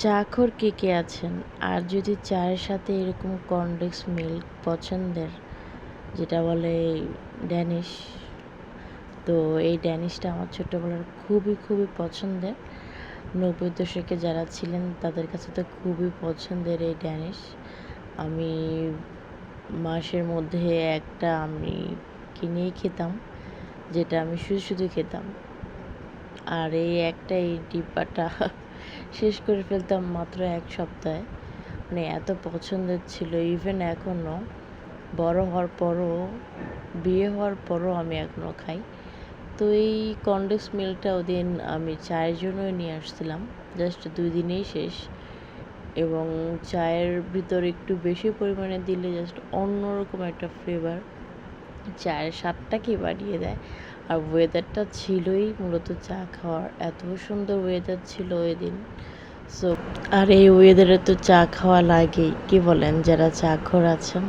চাখর কে কে আছেন? আর যদি চায়ের সাথে এরকম কর্নডেক্স মিল্ক পছন্দের, যেটা বলে ড্যানিশ, তো এই ড্যানিশটা আমার ছোটোবেলার খুবই খুবই পছন্দের। নব্বই দশকে যারা ছিলেন তাদের কাছে তো খুবই পছন্দের এই ড্যানিশ। আমি মাসের মধ্যে একটা আমি কিনেই খেতাম, যেটা আমি শুধু শুধু খেতাম। আর এই একটা এই ডিব্বাটা শেষ করে ফেলতাম মাত্র এক সপ্তাহে। মানে এত পছন্দের ছিল ইভেন এখনও বড় হওয়ার পরও, বিয়ে হওয়ার পরও আমি এখনও খাই। তো এই কন্ডেক্স মিল্কটা ওদিন আমি চায়ের জন্যই নিয়ে আসছিলাম। জাস্ট দুই দিনেই শেষ। এবং চায়ের ভিতর একটু বেশি পরিমাণে দিলে জাস্ট অন্যরকম একটা ফ্লেভার চায়ের স্বাদটাকেই বাড়িয়ে দেয়? আর ওয়েদারটা ছিলই মূলত চা খাওয়ার। এত সুন্দর ওয়েদার ছিল ওই দিন সো আর এই ওয়েদারে তো চা খাওয়া লাগেই। কি বলেন, যারা চা খোর আছেন?